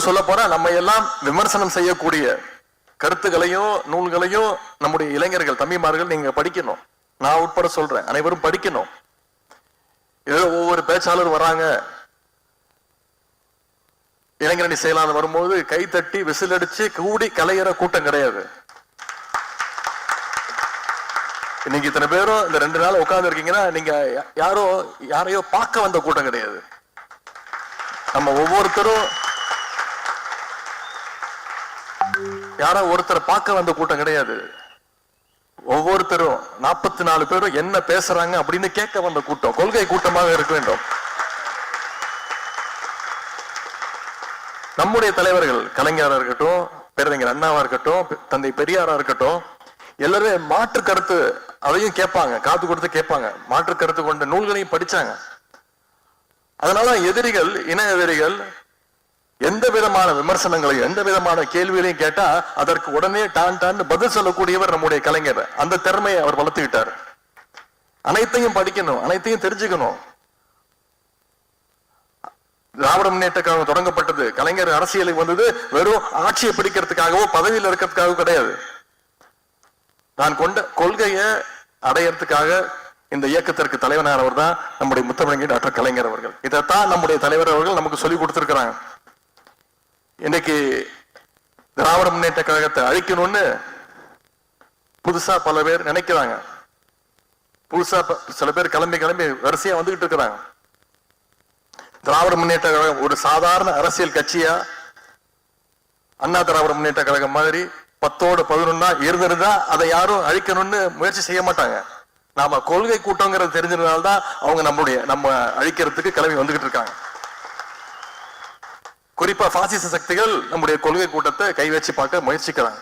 இன்னொன்னு சொல்ல போற நம்ம எல்லாம் விமர்சனம் செய்யக்கூடிய கருத்துக்களையும் நூல்களையும் நம்முடைய இளைஞர்கள் தம்பிமார்கள் நீங்க படிக்கணும். நான் உட்பட சொல்றேன். அனைவரும் படிக்கணும். ஏதோ ஒவ்வொரு பேச்சாளர் வராங்க. இளைஞரணி செயலாளர் வரும்போது கை தட்டி விசில் அடிச்சு கூடி கலையிற கூட்டம் கிடையாது. இன்னைக்கு இத்தனை பேரும் இந்த ரெண்டு நாள் உட்கார்ந்து இருக்கீங்கன்னா நீங்க யாரோ யாரையோ பார்க்க வந்த கூட்டம் கிடையாது. நம்ம ஒவ்வொருத்தரும் யாரோ ஒருத்தர் பார்க்க வந்த கூட்டம் கிடையாது. ஒவ்வொருத்தரும் நாற்பத்தி நாலு பேரும் என்ன பேசுறாங்க அப்படின்னு கேட்க வந்த கூட்டம். கொள்கை கூட்டமாக இருக்க வேண்டும். நம்முடைய தலைவர்கள் கலைஞரா இருக்கட்டும் பேரறிஞர் அண்ணாவா இருக்கட்டும் தந்தை பெரியாரா இருக்கட்டும் எல்லாருமே மாற்று கருத்து அதையும் கேட்பாங்க காத்து கொடுத்து கேட்பாங்க. மாற்று கருத்து கொண்ட நூல்களையும் படிச்சாங்க. அதனால எதிரிகள் இன எதிரிகள் எந்த விதமான விமர்சனங்களையும் எந்த விதமான கேள்விகளையும் கேட்டா அதற்கு உடனே டான் டான் பதில் சொல்லக்கூடியவர் நம்முடைய கலைஞர். அந்த திறமையை அவர் வளர்த்துக்கிட்டார். அனைத்தையும் படிக்கணும் அனைத்தையும் தெரிஞ்சுக்கணும். திராவிட முன்னேற்ற கழகம் தொடங்கப்பட்டது. கலைஞர் அரசியலுக்கு வந்தது வெறும் ஆட்சியை பிடிக்கிறதுக்காகவோ பதவியில் இருக்கிறதுக்காகவோ கிடையாது. நான் கொண்ட கொள்கையை அடையறதுக்காக இந்த இயக்கத்திற்கு தலைவனானவர் தான் நம்முடைய முத்தமிழங்கி டாக்டர் கலைஞர் அவர்கள். இதைத்தான் நம்முடைய தலைவர் அவர்கள் நமக்கு சொல்லி கொடுத்திருக்கிறாங்க. இன்னைக்கு திராவிட முன்னேற்ற கழகத்தை அழிக்கணும்னு புதுசா பல பேர் நினைக்கிறாங்க. புதுசா ப- சில பேர் கிளம்பி கிளம்பி வரிசையா வந்துகிட்டு இருக்கிறாங்க. திராவிட முன்னேற்ற கழகம் ஒரு சாதாரண அரசியல் கட்சியா? அண்ணா திராவிட முன்னேற்ற கழகம் மாதிரி பத்தோடு பதினொன்னா இருந்திருந்தா அதை யாரும் அழிக்கணும்னு முயற்சி செய்ய மாட்டாங்க. நாம கொள்கை கூட்டங்கிறது தெரிஞ்சதுனால்தான் அவங்க நம்மளுடைய நம்ம அழிக்கிறதுக்கு கிளம்பி வந்துகிட்டு இருக்காங்க. குறிப்பா பாசிச சக்திகள் நம்முடைய கொள்கை கூட்டத்தை கை வச்சு பார்க்க முயற்சிக்கிறாங்க.